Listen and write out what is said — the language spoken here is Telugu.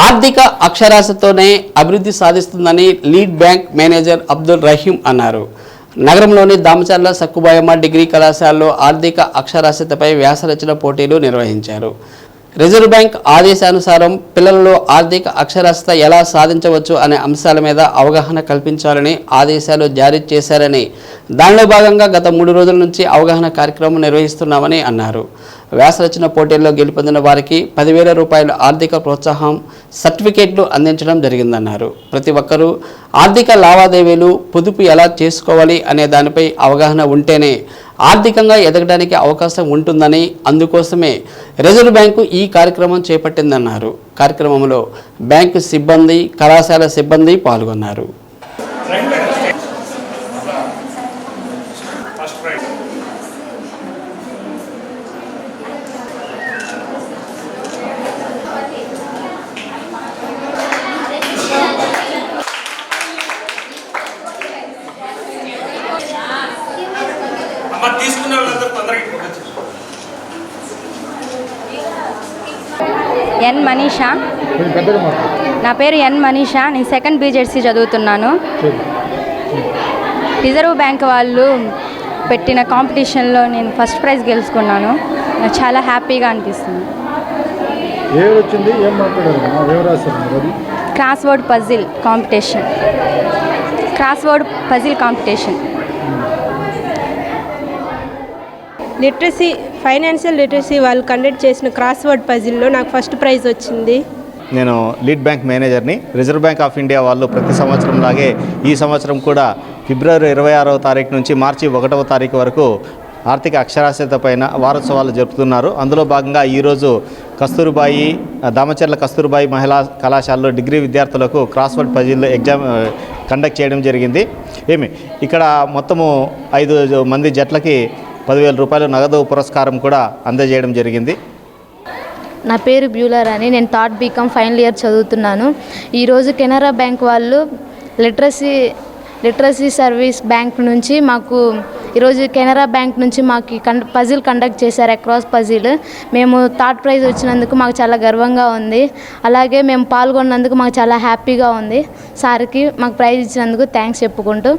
ఆర్థిక అక్షరాస్యతతోనే అభివృద్ధి సాధిస్తుందని lead bank manager Abdul Rahim అన్నారు. నగరంలోని దామచర్ల సక్కుబాయమ్మ డిగ్రీ కళాశాలలో ఆర్థిక అక్షరాస్యతపై వ్యాసరచన పోటీలు నిర్వహించారు. రిజర్వ్ బ్యాంక్ ఆదేశానుసారం పిల్లలలో ఆర్థిక అక్షరాస్యత ఎలా సాధించవచ్చు అనే అంశాల మీద అవగాహన కల్పించాలని ఆదేశాలు జారీ చేశారని దానిలో భాగంగా గత మూడు రోజుల నుంచి అవగాహన కార్యక్రమం నిర్వహిస్తున్నామని అన్నారు. వ్యాసరచన పోటీల్లో గెలుపొందిన వారికి పదివేల రూపాయల ఆర్థిక ప్రోత్సాహం సర్టిఫికేట్లు అందించడం జరిగిందన్నారు. ప్రతి ఒక్కరూ ఆర్థిక లావాదేవీలు పొదుపు ఎలా చేసుకోవాలి అనే దానిపై అవగాహన ఉంటేనే ఆర్థికంగా ఎదగడానికి అవకాశం ఉంటుందని అందుకోసమే రిజర్వ్ బ్యాంకు ఈ కార్యక్రమం చేపట్టిందన్నారు. కార్యక్రమంలో బ్యాంకు సిబ్బంది కళాశాల సిబ్బంది పాల్గొన్నారు. తీసుకున్న వాళ్ళందరూ తొందరగా ఎన్ మనీషా. నా పేరు ఎన్ మనీషా. నేను సెకండ్ బీజెడ్సీ చదువుతున్నాను. రిజర్వ్ బ్యాంక్ వాళ్ళు పెట్టిన కాంపిటీషన్లో నేను ఫస్ట్ ప్రైజ్ గెలుచుకున్నాను. నాకు చాలా హ్యాపీగా అనిపిస్తుంది. ఏ వచ్చింది? ఏం మాట్లాడారు? మా ఏం రాశారు మీరు. అది crossword puzzle competition. Crossword puzzle competition. Literacy financial literacy వాళ్ళు కండక్ట్ చేసిన క్రాస్ వర్డ్ పజిల్లో నాకు ఫస్ట్ ప్రైజ్ వచ్చింది. నేను లీడ్ బ్యాంక్ మేనేజర్ని రిజర్వ్ బ్యాంక్ ఆఫ్ ఇండియా వాళ్ళు ప్రతి సంవత్సరం లాగే ఈ సంవత్సరం కూడా ఫిబ్రవరి ఇరవై ఆరవ తారీఖు నుంచి మార్చి ఒకటవ తారీఖు వరకు ఆర్థిక అక్షరాస్యత పైన వారోత్సవాలు జరుపుతున్నారు. అందులో భాగంగా ఈరోజు కస్తూరుబాయి దామచర్ల కస్తూరుబాయి మహిళా కళాశాలలో డిగ్రీ విద్యార్థులకు క్రాస్వర్డ్ పజిల్ ఎగ్జామ్ కండక్ట్ చేయడం జరిగింది. ఏమి ఇక్కడ మొత్తము ఐదు మంది జట్లకి పదివేల రూపాయల నగదు పురస్కారం కూడా అందజేయడం జరిగింది. నా పేరు బ్యూలర్ అని నేను థర్డ్ బీకామ్ ఫైనల్ ఇయర్ చదువుతున్నాను. ఈరోజు కెనరా బ్యాంక్ వాళ్ళు లిటరసీ లిటరసీ సర్వీస్ బ్యాంక్ నుంచి మాకు ఈరోజు కెనరా బ్యాంక్ నుంచి మాకు కం పజిల్ కండక్ట్ చేశారు అక్రాస్ పజిల్. మేము థర్డ్ ప్రైజ్ వచ్చినందుకు మాకు చాలా గర్వంగా ఉంది. అలాగే మేము పాల్గొన్నందుకు మాకు చాలా హ్యాపీగా ఉంది. సార్కి మాకు ప్రైజ్ ఇచ్చినందుకు థ్యాంక్స్ చెప్పుకుంటూ